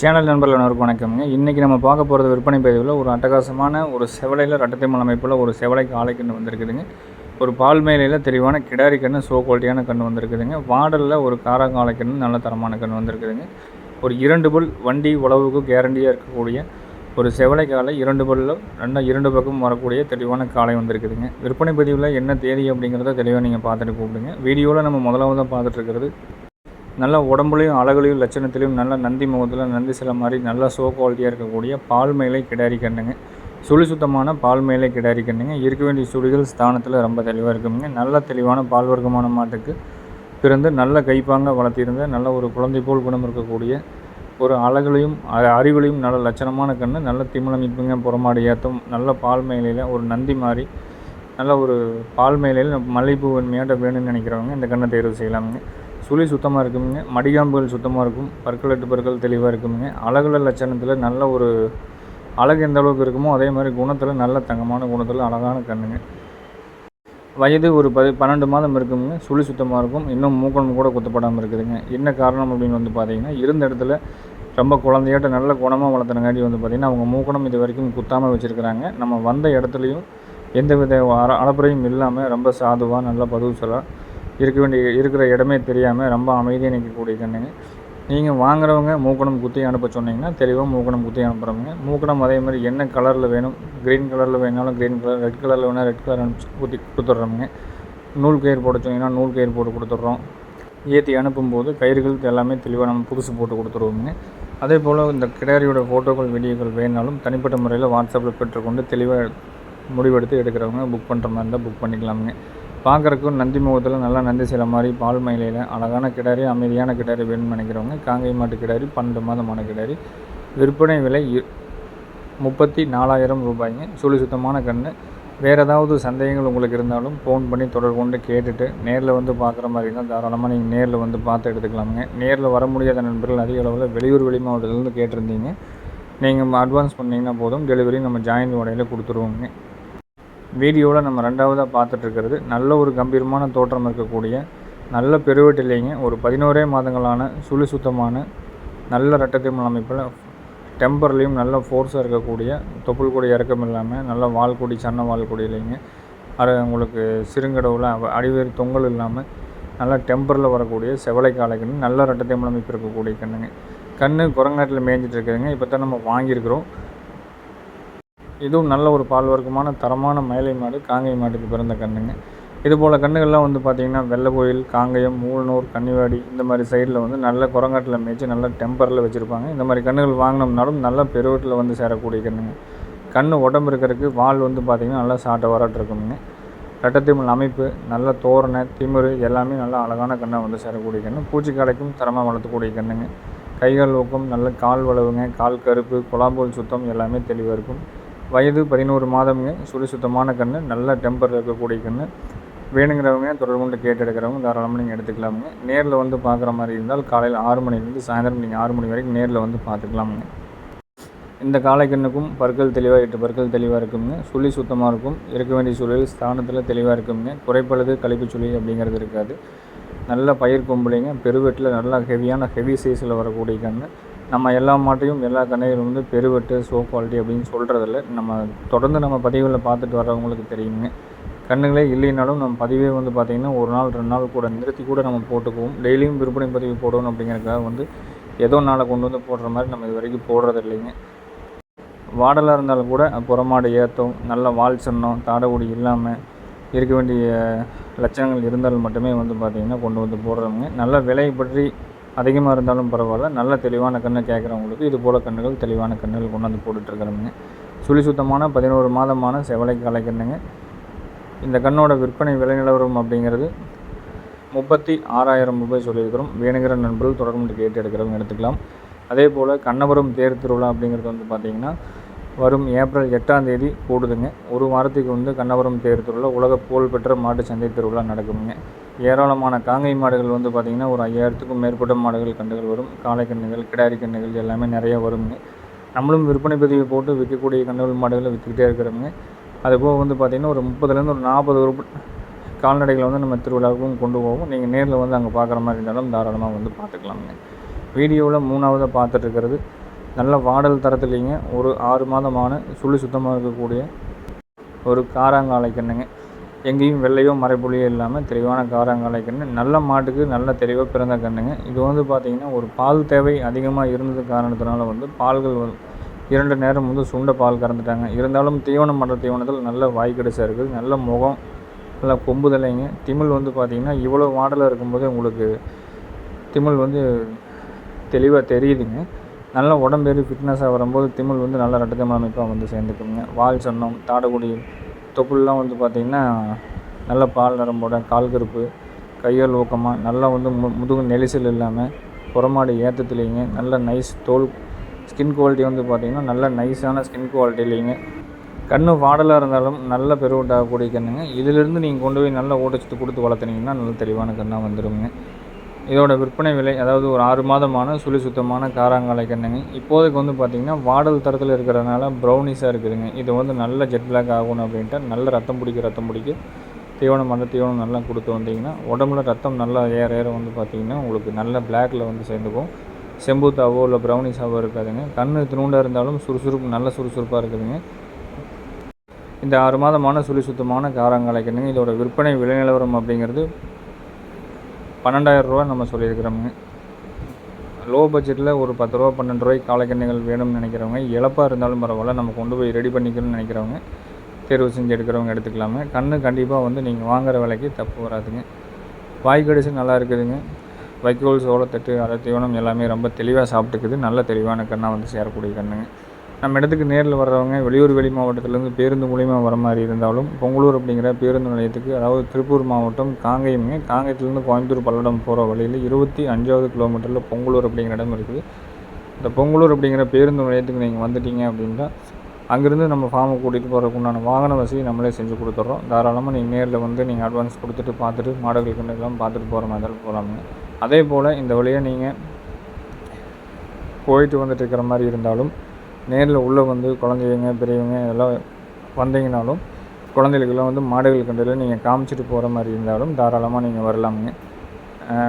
Channel நண்பர்கள் அனைவருக்கும் வணக்கம்ங்க. இன்றைக்கி நம்ம பார்க்க போகிறது விற்பனை பதிவில் ஒரு அட்டகாசமான ஒரு செவலையில் ரட்டத்தைமல் அமைப்பில் ஒரு செவலை காளை கன்று வந்திருக்குதுங்க. ஒரு பால் மேலையில் தெளிவான கிடாரி கன்று சோ குவாலிட்டியான கன்று வந்திருக்குதுங்க. வாடலில் ஒரு காராங்காலை கன்று நல்ல தரமான கன்று வந்திருக்குதுங்க. ஒரு இரண்டு புல் வண்டி உழவுக்கு கேரண்டியாக இருக்கக்கூடிய ஒரு செவலை காலை இரண்டு பல்லில் ரெண்டு இரண்டு பக்கம் வரக்கூடிய தெளிவான காலை வந்திருக்குதுங்க. விற்பனை பதிவில் என்ன தேதி அப்படிங்கிறத தெளிவாக நீங்கள் பார்த்துட்டு கூப்பிடுங்க. வீடியோவில் நம்ம முதலாவதாக பார்த்துட்டு இருக்கிறது நல்ல உடம்புலையும் அழகுலையும் லட்சணத்திலையும் நல்ல நந்தி முகத்தில் நந்தி சில மாதிரி நல்ல சோ குவாலிட்டியாக இருக்கக்கூடிய பால் மேலே கிடாரி கண்ணுங்க. சுழி சுத்தமான பால் மேலே கிடாரி கண்ணுங்க. இருக்க வேண்டிய சுழிகள் ஸ்தானத்தில் ரொம்ப தெளிவாக இருக்குங்க. நல்ல தெளிவான பால் வர்க்கமான மாட்டுக்கு பிறந்து நல்ல கைப்பாங்க வளர்த்திருந்த நல்ல ஒரு குழந்தை போல் குணம் இருக்கக்கூடிய ஒரு அழகுலையும் அ- அறிவுலையும் நல்ல லட்சணமான கண்ணு நல்ல திமிழமைப்புங்க புறமாடு ஏற்றம் நல்ல பால் மேலையில் ஒரு நந்தி மாதிரி நல்ல ஒரு பால் மேலையில் மல்லிகைப்பூ வெண்மையாட்ட வேணும்னு நினைக்கிறவங்க இந்த கண்ணை தேர்வு செய்யலாமுங்க. சுழி சுத்தமாக இருக்குமுங்க. மடிகாம்புகள் சுத்தமாக இருக்கும். பற்கள் எட்டு பற்கள் தெளிவாக இருக்குமுங்க. அழகுல லட்சணத்தில் நல்ல ஒரு அழகு எந்த அளவுக்கு இருக்குமோ அதே மாதிரி குணத்தில் நல்ல தங்கமான குணத்தில் அழகான கண்ணுங்க. வயது ஒரு பதி பன்னெண்டு மாதம் இருக்குங்க சுழி சுத்தமாக இருக்கும். இன்னும் மூக்கணும் கூட குத்தப்படாமல் இருக்குதுங்க. என்ன காரணம் அப்படின்னு வந்து பார்த்தீங்கன்னா இருந்த இடத்துல ரொம்ப குழந்தையாட்ட நல்ல குணமாக வளர்த்துனங்காட்டி வந்து பார்த்திங்கன்னா அவங்க மூக்கணம் இது வரைக்கும் குத்தாமல் வச்சுருக்கிறாங்க. நம்ம வந்த இடத்துலையும் எந்த வித அற இல்லாமல் ரொம்ப சாதுவாக நல்லா பதுவு பதுவுசலாக இருக்க வேண்டிய இருக்கிற இடமே தெரியாமல் ரொம்ப அமைதியாக நிற்கக்கூடிய கண்ணுங்க. நீங்கள் வாங்குறவங்க மூக்கணம் குத்தி அனுப்ப சொன்னீங்கன்னா தெளிவாக மூக்கணம் குத்தி அனுப்புகிறவங்க மூக்கணம் அதே மாதிரி என்ன கலரில் வேணும் க்ரீன் கலரில் வேணாலும் க்ரீன் கலர் ரெட் கலரில் வேணால் ரெட் கலர் அனுப்பிச்சு குத்தி கொடுத்துட்றோமுங்க நூல் கயிறு போட சொன்னீங்கன்னா நூல் கயிறு போட்டு கொடுத்துட்றோம் ஏற்றி அனுப்பும்போது கயிறுகள் எல்லாமே தெளிவாக நம்ம புதுசு போட்டு கொடுத்துருவோங்க. அதே போல் இந்த கிடாரியோட ஃபோட்டோக்கள் வீடியோக்கள் வேணாலும் தனிப்பட்ட முறையில் வாட்ஸ்அப்பில் பெற்றுக்கொண்டு தெளிவாக முடிவெடுத்து எடுக்கிறவங்க புக் பண்ணுற மாதிரி இருந்தால் புக் பண்ணிக்கலாமுங்க. பார்க்குறக்கும் நந்தி முகத்தில் நல்லா நந்தி சில மாதிரி பால் மயிலையில் அழகான கிடாரி அமைதியான கிடாரி வேணும்னு நினைக்கிறவங்க காங்கை மாட்டு கிடாரி பன்னெண்டு மாதமான கிடாரி. விற்பனை விலை முப்பத்தி நாலாயிரம் ரூபாய்ங்க. சுழி சுத்தமான கன்று. வேறு ஏதாவது சந்தேகங்கள் உங்களுக்கு இருந்தாலும் ஃபோன் பண்ணி தொடர்பு கொண்டு கேட்டுட்டு நேரில் வந்து பார்க்குற மாதிரி இருந்தால் தாராளமாக நீங்கள் நேரில் வந்து பார்த்து எடுத்துக்கலாமுங்க. நேரில் வர முடியாத நண்பர்கள் அதிக அளவில் வெளியூர் வெளி மாவட்டத்துலேருந்து கேட்டிருந்தீங்க. நீங்கள் அட்வான்ஸ் பண்ணிங்கன்னா போதும். டெலிவரி நம்ம ஜாயின் உடையில் கொடுத்துருவோங்க. வீடியோவில் நம்ம ரெண்டாவதாக பார்த்துட்ருக்கிறது நல்ல ஒரு கம்பீரமான தோற்றம் இருக்கக்கூடிய நல்ல பெருவெட்டிலைங்க ஒரு பதினோரே மாதங்களான சுழி சுத்தமான நல்ல ரெட்டத்திமல் அமைப்பில் டெம்பர்லேயும் நல்ல ஃபோர்ஸாக இருக்கக்கூடிய தொப்புள் கொடி இறக்கம் இல்லாமல் நல்ல வால்கொடி சன்ன வால்கொடி இல்லைங்க. அது உங்களுக்கு சிறுங்கடவுல அடிவேறு தொங்கல் இல்லாமல் நல்லா டெம்பரில் வரக்கூடிய செவலை காளைக்கன்று நல்ல ரெட்டத்திமல் அமைப்பு இருக்கக்கூடிய கண்ணுங்க. கண்ணு குரங்காட்டில் மேய்ஞ்சிட்டு இருக்குதுங்க. இப்போ தான் நம்ம வாங்கியிருக்கிறோம். இதுவும் நல்ல ஒரு பால் வர்க்கமான தரமான மயிலை மாடு காங்கை மாட்டுக்கு பிறந்த கண்ணுங்க இது போல் கண்ணுகள்லாம் வந்து பார்த்திங்கன்னா வெள்ளை கோயில் காங்கயம் மூலனூர் கன்னிவாடி இந்த மாதிரி சைடில் வந்து நல்ல குரங்காட்டில் மேய்ச்சி நல்ல டெம்பரில் வச்சுருப்பாங்க. இந்த மாதிரி கண்ணுகள் வாங்கினோம்னாலும் நல்ல பெருவீட்டில் வந்து சேரக்கூடிய கண்ணுங்க கண் உடம்பு இருக்கிறதுக்கு வால் வந்து பார்த்திங்கன்னா நல்லா சாட்டை வராட்டு இருக்குங்க ரெட்டத்திமல் அமைப்பு நல்ல தோரணை திமிரு எல்லாமே நல்ல அழகான கண்ணை வந்து சேரக்கூடிய கண்ணு. பூச்சி கடைக்கும் தரமாக வளர்த்தக்கூடிய கண்ணுங்க. கைகள் ஊக்கம் நல்ல கால் வளவுங்க கால் கருப்பு குழாம்போல் சுத்தம் எல்லாமே தெளிவாக இருக்கும். வயது பதினோரு மாதம்ங்க. சுழி சுத்தமான கன்று நல்ல டெம்பர் இருக்கக்கூடிய கன்று வேணுங்கிறவங்க தொடர்பு கொண்டு கேட்டு எடுக்கிறவங்க தாராளமாக நீங்கள் எடுத்துக்கலாமுங்க. நேரில் வந்து பார்க்குற மாதிரி இருந்தால் காலையில் ஆறு மணிலேருந்து சாயந்தரம் நீங்கள் ஆறு மணி வரைக்கும் நேரில் வந்து பார்த்துக்கலாமுங்க இந்த காளைக்கண்ணுக்கும் பற்கள் தெளிவாக எட்டு பற்கள் தெளிவாக இருக்குங்க. சுழி சுத்தமாக இருக்கும். இருக்க வேண்டிய சூழல் ஸ்தானத்தில் தெளிவாக இருக்குங்க. குறைப்பழுது கழிப்பு சுழி அப்படிங்கிறது இருக்காது. நல்ல பயிர் கொம்புலைங்க. பெருவெட்டில் நல்லா ஹெவியான ஹெவி சைஸில் வரக்கூடிய கன்று நம்ம எல்லா மாட்டையும் எல்லா கண்ணைகளும் வந்து பெருவெட்டு சோ குவாலிட்டி அப்படின்னு சொல்கிறதில்ல நம்ம தொடர்ந்து நம்ம பதிவுகளில் பார்த்துட்டு வர்றவங்களுக்கு தெரியுங்க. கண்ணுகளே இல்லைனாலும் நம்ம பதிவே வந்து பார்த்திங்கன்னா ஒரு நாள் ரெண்டு நாள் கூட நிறுத்தி கூட நம்ம போட்டுக்குவோம். டெய்லியும் விற்பனை பதிவு போடணும் அப்படிங்கிறதுக்காக வந்து ஏதோ நாளை கொண்டு வந்து போடுற மாதிரி நம்ம இது வரைக்கும் போடுறது இல்லைங்க. வாடலாக இருந்தாலும் கூட புறமாடு ஏற்றம் நல்ல வால் சன்னம் தாடகுடி இல்லாமல் இருக்க வேண்டிய லட்சணங்கள் இருந்தால் மட்டுமே வந்து பார்த்திங்கன்னா கொண்டு வந்து போடுறவங்க நல்ல விலை பற்றி அதிகமாக இருந்தாலும் பரவாயில்ல. நல்ல தெளிவான கண்ணை கேட்குறவங்களுக்கு இது போல் கண்ணுகள் தெளிவான கண்ணுகள் கொண்டாந்து வந்து சுழி சுத்தமான பதினோரு மாதமான செவலை காலை கண்ணுங்க இந்த கண்ணோட விற்பனை விலை நிலவரம் அப்படிங்கிறது முப்பத்தி ஆறாயிரம் ரூபாய் சொல்லியிருக்கிறோம். வேணுங்கிற நண்பர்கள் தொடர்பு கேட்டு எடுக்கிறவங்க எடுத்துக்கலாம். அதே போல் கண்ணபுரம் தேர் திருவிழா அப்படிங்கிறது வந்து பார்த்திங்கன்னா வரும் ஏப்ரல் எட்டாம் தேதி கூடுதுங்க. ஒரு வாரத்துக்கு வந்து கண்ணபுரம் தேர் திருவிழா உலக புகழ்பெற்ற மாட்டு சந்தை திருவிழா நடக்குங்க ஏராளமான காங்கை மாடுகள் வந்து பார்த்திங்கன்னா ஒரு ஐயாயிரத்துக்கும் மேற்பட்ட மாடுகள் கண்டுகள் வரும். காளை கன்றுகள் கிடாரி கன்றுகள் எல்லாமே நிறைய வருங்க. நம்மளும் விற்பனை பதிவு போட்டு விற்கக்கூடிய கன்றுகள் மாடுகளை விற்றுக்கிட்டே இருக்கிறோங்க அதுபோக வந்து பார்த்திங்கன்னா ஒரு முப்பதுலேருந்து ஒரு நாற்பது உறுப்பு கால்நடைகளை வந்து நம்ம திருவிழாவுக்கும் கொண்டு போவோம். நீங்கள் நேரில் வந்து அங்கே பார்க்குற மாதிரி இருந்தாலும் தாராளமாக வந்து பார்த்துக்கலாமுங்க. வீடியோவில் மூணாவதாக பார்த்துட்டு இருக்கிறது. நல்ல வாடல் தரத்துலேங்க. ஒரு ஆறு மாதமான சுழி சுத்தமாக இருக்கக்கூடிய ஒரு காராங்காலை கண்ணுங்க எங்கேயும் வெள்ளையோ மறைப்புள்ளியோ இல்லாமல் தெளிவான காராங்காலை கன்று நல்ல மாட்டுக்கு நல்ல தெளிவாக பிறந்த கண்ணுங்க. இது வந்து பார்த்திங்கன்னா ஒரு பால் தேவை அதிகமாக இருந்தது காரணத்தினால வந்து பால்கள் வந்து இரண்டு நேரம் வந்து சுண்ட பால் கறந்துட்டாங்க. இருந்தாலும் தீவனம் பண்ணுற தீவனத்தில் நல்ல வாய்க்கடிசாக இருக்குது நல்ல முகம் நல்லா கொம்பு தலைங்க. திமிழ் வந்து பார்த்திங்கன்னா இவ்வளோ மாடலாக இருக்கும்போது உங்களுக்கு திமிழ் வந்து தெளிவாக தெரியுதுங்க. நல்ல உடம்பேறி ஃபிட்னஸாக வரும்போது திமிழ் வந்து நல்ல ரெட்டத்தமிழ் அமைப்பாக வந்து சேர்ந்துக்குங்க. வால் சன்னம் தாடகுடி தொப்புள்லாம் வந்து பார்த்திங்கன்னா நல்ல பால் நரம்போட கால் கருப்பு கையால் ஊக்கமாக நல்லா வந்து மு முதுகு நெரிசல் இல்லாமல் புறமாடு ஏற்றத்துலேங்க நல்ல நைஸ் தோல் ஸ்கின் குவாலிட்டி வந்து பார்த்திங்கன்னா நல்ல நைஸான ஸ்கின் குவாலிட்டிலேங்க கண்ணு வாடலாக இருந்தாலும் நல்ல பெருவிட்டாகக்கூடிய கன்றுங்க இதிலிருந்து நீங்கள் கொண்டு போய் நல்லா ஊட்டச்சத்து கொடுத்து வளர்த்துனீங்கன்னா நல்ல தெளிவான கண்ணாக வந்துடுங்க இதோட விற்பனை விலை அதாவது ஒரு ஆறு மாதமான சுழி சுத்தமான காராங்காலை கண்ணுங்க. இப்போதைக்கு வந்து பார்த்திங்கன்னா வாடல் தரத்தில் இருக்கிறதுனால ப்ரௌனிஸாக இருக்குதுங்க. இது வந்து நல்ல ஜெட் பிளாக் ஆகணும் அப்படின்ட்டு நல்ல ரத்தம் பிடிக்க ரத்தம் பிடிக்க தீவனம் அந்த தீவனம் நல்லா கொடுத்து வந்தீங்கன்னா உடம்புல ரத்தம் நல்லா ஏற ஏற வந்து பார்த்திங்கன்னா உங்களுக்கு நல்ல பிளாக்கில் வந்து சேர்ந்துக்கும். செம்பூத்தாவோ இல்லை ப்ரௌனிஸாவோ இருக்காதுங்க. கண் திருண்டாக இருந்தாலும் சுறுசுறுப்பு நல்ல சுறுசுறுப்பாக இருக்குதுங்க. இந்த ஆறு மாதமான சுழி சுத்தமான காராங்காலை கண்ணுங்க இதோட விற்பனை விலை நிலவரம் அப்படிங்கிறது பன்னெண்டாயிரம் ரூபா நம்ம சொல்லியிருக்கிறோமுங்க. லோ பட்ஜெட்டில் ஒரு பத்து ரூபா பன்னெண்டு ரூபாய்க்கு காலக்கண்ணிகள் வேணும்னு நினைக்கிறவங்க இழப்பாக இருந்தாலும் பரவாயில்ல நம்ம கொண்டு போய் ரெடி பண்ணிக்கணும்னு நினைக்கிறவங்க தேர்வு செஞ்சு எடுக்கிறவங்க எடுத்துக்கலாமே கன்று கண்டிப்பாக வந்து நீங்கள் வாங்குற விலைக்கு தப்பு வராதுங்க. வாய் நல்லா இருக்குதுங்க. வைக்கோல் சோளத்தட்டு அரை தீவனம் எல்லாமே ரொம்ப தெளிவாக சாப்பிட்டுக்குது. நல்ல தெளிவான கண்ணாக வந்து சேரக்கூடிய கண்ணுங்க. நம்ம இடத்துக்கு நேரில் வர்றவங்க வெளியூர் வெளி மாவட்டத்திலேருந்து பேருந்து மூலிமா வர மாதிரி இருந்தாலும் பொங்கலூர் அப்படிங்கிற பேருந்து நிலையத்துக்கு அதாவது திருப்பூர் மாவட்டம் காங்கேயமுங்க. காங்கேயத்துலேருந்து கோயம்புத்தூர் பல்லடம் போகிற வழியில் இருபத்தி அஞ்சாவது கிலோமீட்டரில் பொங்கலூர் அப்படிங்கிற இடம் இருக்குது. இந்த பொங்கலூர் அப்படிங்கிற பேருந்து நிலையத்துக்கு நீங்கள் வந்துட்டீங்க அப்படின்னா அங்கேருந்து நம்ம ஃபார்மை கூட்டிகிட்டு போகிறதுக்கு உண்டான வாகன வசதி நம்மளே செஞ்சு கொடுத்துட்றோம். தாராளமாக நீங்கள் நேரில் வந்து நீங்கள் அட்வான்ஸ் கொடுத்துட்டு பார்த்துட்டு மாடல் கண்டுக்கலாம் பார்த்துட்டு போகிற மாதிரி இருந்தாலும் போகலாமுங்க அதே போல் இந்த வழியாக நீங்கள் போயிட்டு வந்துட்டு இருக்கிற மாதிரி இருந்தாலும் நேரில் உள்ளே வந்து குழந்தைங்க பெரியவங்க எல்லாம் வந்தீங்கனாலும் குழந்தைகளுக்கெல்லாம் வந்து மாடுகள் கண்டையில் நீங்கள் காமிச்சிட்டு போகிற மாதிரி இருந்தாலும் தாராளமாக நீங்கள் வரலாமுங்க.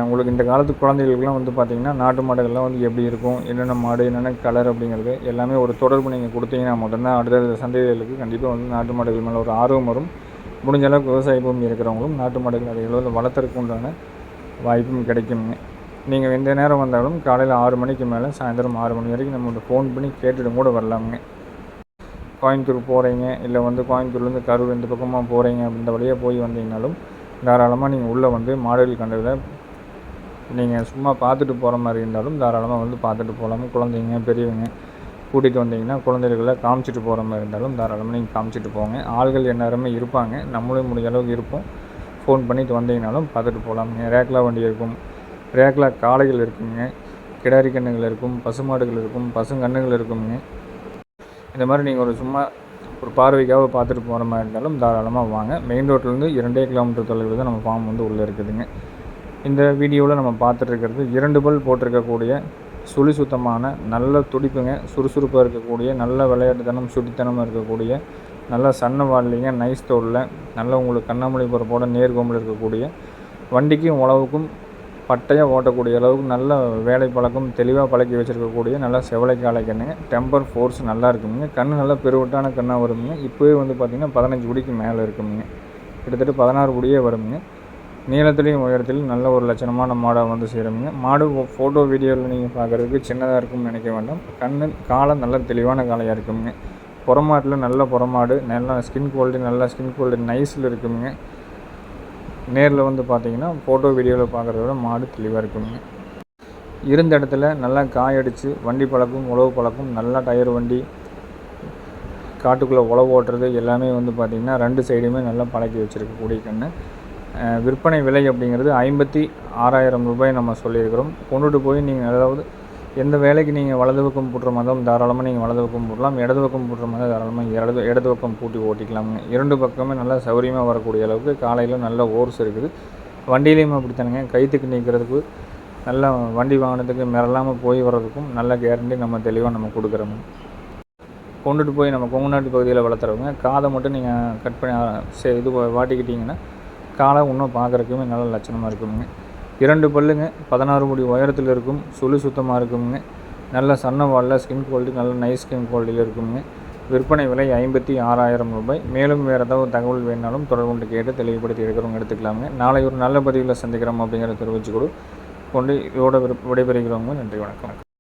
உங்களுக்கு இந்த காலத்து குழந்தைகளுக்குலாம் வந்து பார்த்திங்கன்னா நாட்டு மாடுகள்லாம் வந்து எப்படி இருக்கும் என்னென்ன மாடு என்னென்ன கலர் அப்படிங்கிறது எல்லாமே ஒரு தொடர்பு நீங்கள் கொடுத்தீங்கன்னா மட்டும்தான் அடுத்த சந்தைகளுக்கு கண்டிப்பாக வந்து நாட்டு மாடுகள் மேலே ஒரு ஆர்வம் வரும். முடிஞ்ச அளவுக்கு விவசாய பூமி இருக்கிறவங்களும் நாட்டு மாடுகள் அதை வளர்த்துறதுக்கு உண்டான வாய்ப்பும் கிடைக்குங்க நீங்கள் எந்த நேரம் வந்தாலும் காலையில் ஆறு மணிக்கு மேலே சாயந்தரம் ஆறு மணி வரைக்கும் நம்மகிட்ட ஃபோன் பண்ணி கேட்டுட்டு கூட வரலாமுங்க. கோயம்புத்தூர் போகிறீங்க இல்லை வந்து கோயம்புத்தூர்லேருந்து கரூர் இந்த பக்கமாக போகிறீங்க இந்த வழியாக போய் வந்தீங்கனாலும் தாராளமாக நீங்கள் உள்ளே வந்து மாடல் கண்டதில் நீங்கள் சும்மா பார்த்துட்டு போகிற மாதிரி இருந்தாலும் தாராளமாக வந்து பார்த்துட்டு போகலாம். குழந்தைங்க பெரியவங்க கூட்டிகிட்டு வந்தீங்கன்னா குழந்தைகளை காமிச்சிட்டு போகிற மாதிரி இருந்தாலும் தாராளமாக நீங்கள் காமிச்சிட்டு போங்க. ஆள்கள் எல்லாருமே இருப்பாங்க. நம்மளும் முடிஞ்ச அளவுக்கு இருப்போம். ஃபோன் பண்ணிட்டு வந்தீங்கனாலும் பார்த்துட்டு போகலாம் ரேக்லா வண்டி இருக்கும். ரேக்கில் காளைகள் இருக்குங்க. கிடாரி கண்ணுகள் இருக்கும் பசுமாடுகள் இருக்கும் பசுங்கண்ணுகள் இருக்குங்க. இந்த மாதிரி நீங்கள் ஒரு சும்மா ஒரு பார்வைக்காக பார்த்துட்டு போகிற மாதிரி இருந்தாலும் தாராளமாக வாங்க. மெயின் ரோட்லேருந்து இரண்டே கிலோமீட்டர் தொலைவில் தான் நம்ம ஃபார்ம் வந்து உள்ளே இருக்குதுங்க. இந்த வீடியோவில் நம்ம பார்த்துட்டு இருக்கிறது இரண்டு பல் போட்டிருக்கக்கூடிய சுழி சுத்தமான நல்ல துடிப்புங்க. சுறுசுறுப்பாக இருக்கக்கூடிய நல்ல விளையாட்டுத்தனம் சுட்டித்தனமாக இருக்கக்கூடிய நல்ல சன்ன வாடலிங்க நைஸ் தோலில் நல்ல உங்களுக்கு கண்ணாமொழி பொறுப்போட நேர்கோம்பில் இருக்கக்கூடிய வண்டிக்கும் உழவுக்கும் பட்டையாக ஓட்டக்கூடிய அளவுக்கு நல்ல வேலை பழக்கம் தெளிவாக பழக்கி வச்சுருக்கக்கூடிய நல்ல செவலை காலை கண்ணுங்க. டெம்பர் ஃபோர்ஸ் நல்லா இருக்குங்க கண் நல்லா பெருவட்டான கண்ணாக வருமுங்க. இப்போவே வந்து பார்த்திங்கன்னா பதினஞ்சு குடிக்கு மேலே இருக்குமுங்க. கிட்டத்தட்ட பதினாறு குடியே வருமுங்க. நீளத்துலேயும் உயரத்திலையும் நல்ல ஒரு லட்சணமான மாடாக வந்து சேருங்க மாடு ஃபோட்டோ வீடியோவில் நீங்கள் பார்க்குறதுக்கு சின்னதாக இருக்கும்னு நினைக்க வேண்டாம். கண் காலம் நல்ல தெளிவான காலையாக இருக்குங்க புறமாட்டில் நல்ல புறமாடு நல்லா ஸ்கின் குவாலிட்டி நல்லா ஸ்கின் குவாலிட்டி நைஸில் இருக்குங்க நேரில் வந்து பார்த்தீங்கன்னா ஃபோட்டோ வீடியோவில் பார்க்குறத விட மாடு தெளிவாக இருக்குங்க இருந்த இடத்துல நல்லா காயடிச்சு வண்டி பழக்கம் உழவு பழக்கம் நல்லா டயர் வண்டி காட்டுக்குள்ளே உழவு ஓட்டுறது எல்லாமே வந்து பார்த்திங்கன்னா ரெண்டு சைடுமே நல்லா பழக்கி வச்சுருக்கக்கூடிய கன்று விற்பனை விலை அப்படிங்கிறது ஐம்பத்தி ஆறாயிரம் ரூபாய் நம்ம சொல்லியிருக்கிறோம். கொண்டுட்டு போய் நீங்கள் அதாவது எந்த வேலைக்கு நீங்கள் வலது பக்கம் போட்டுற மதம் தாராளமாக நீங்கள் வலது பக்கம் போடலாம் இடது பக்கம் போட்டுற மதம் தாராளமாக இடது இடது பக்கம் பூட்டி ஓட்டிக்கலாமுங்க. இரண்டு பக்கமே நல்லா சௌகரியமாக வரக்கூடிய அளவுக்கு காலையில் நல்ல ஓர்ஸ் இருக்குது. வண்டியிலையும் அப்படித்தானுங்க. கைத்துக்கு நீக்கிறதுக்கு நல்லா வண்டி வாங்கினதுக்கு மிரளாமல் போய் வர்றதுக்கும் நல்ல கேரண்டி நம்ம தெளிவாக நம்ம கொடுக்குறோங்க. கொண்டுட்டு போய் நம்ம கொங்குநாட்டு பகுதியில் வளர்த்துறவங்க காதை மட்டும் நீங்கள் கட் பண்ணி இது வாட்டிக்கிட்டிங்கன்னா காலை இன்னும் பார்க்குறதுக்குமே நல்ல லட்சணமாக இருக்குங்க. இரண்டு பல்லுங்க பதினாறு முடி உயரத்தில் இருக்கும் சுழி சுத்தமாக இருக்குங்க நல்ல சன்ன வாலில் ஸ்கின் குவாலிட்டி நல்ல நைஸ் ஸ்கின் குவாலிட்டியில் இருக்குங்க விற்பனை விலை ஐம்பத்தி ஆறாயிரம் ரூபாய். மேலும் வேறு ஏதாவது தகவல் வேணாலும் தொடர்பு கொண்டு கேட்டு தெளிவுபடுத்தி எடுக்கிறவங்க எடுத்துக்கலாமுங்க. நாளை ஒரு நல்ல பதிவில் சந்திக்கிறோம் அப்படிங்கிறத தெரிவிச்சு கொடு. கொண்டு இதோட விடைபெறுகிறவங்க நன்றி வணக்கம்.